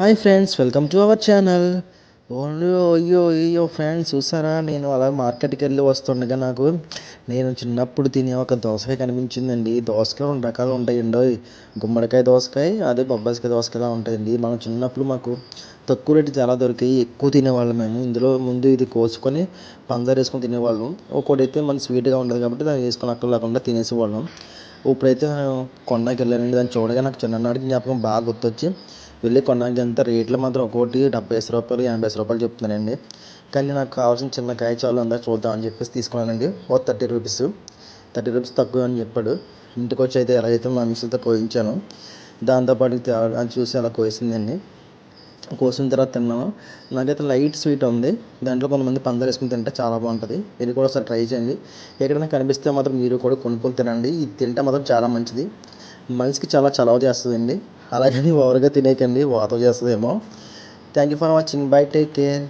Hi friends welcome to our channel. Only అయ్యో అయ్యో friends చూసారా? నేను అలా మార్కెట్కి వెళ్ళి వస్తుండగా నాకు నేను చిన్నప్పుడు తినే ఒక దోసకాయ కనిపించిందండి. దోసకాయ రెండు రకాలు ఉంటాయండి. గుమ్మడికాయ దోసకాయ అదే బొబ్బాసికాయ దోసకాయలా ఉంటాయండి. మనం చిన్నప్పుడు మాకు తక్కువ రేటు చాలా దొరికాయి. ఎక్కువ తినేవాళ్ళం మేము. ఇందులో ముందు ఇది కోసుకొని పంచదార వేసుకొని తినేవాళ్ళం. ఒక్కోటి అయితే మన స్వీట్గా ఉండదు కాబట్టి దాన్ని వేసుకొని అక్కడ లేకుండా తినేసేవాళ్ళం. ఇప్పుడైతే నేను కొండకి వెళ్ళానండి. దాన్ని చూడగా నాకు చిన్ననాటి జ్ఞాపకం బాగా గుర్తొచ్చి వెళ్ళి కొన్నాక ఎంత రేట్లు మాత్రం ఒక్కోటి డెబ్బై ఐదు రూపాయలు ఎనభై ఐదు రూపాయలు చెప్తున్నానండి. కానీ నాకు కావాల్సిన చిన్న కాయ చాలు అందా చూద్దాం అని చెప్పేసి తీసుకున్నానండి. ఓ థర్టీ రూపీస్. థర్టీ రూపీస్ తక్కువ అని చెప్పాడు. ఇంటికి వచ్చి అయితే ఎలా అయితే మనుషులతో కోయించాను. దాంతోపాటు అది చూసి అలా కోసిందండి. కోసిన తర్వాత తిన్నాను. నాకైతే లైట్ స్వీట్ ఉంది. దాంట్లో కొంతమంది పందాలు వేసుకుని తింటే చాలా బాగుంటుంది. మీరు కూడా ఒకసారి ట్రై చేయండి. ఎక్కడైనా కనిపిస్తే మాత్రం మీరు కూడా కొనుక్కొని తినండి. ఇది తింటే మాత్రం చాలా మంచిది. మనిషికి చాలా చలవ చేస్తుందండి. అలాగని ఓవర్గా తినేయకండి వాతం చేస్తుందేమో. Thank you for watching bye take care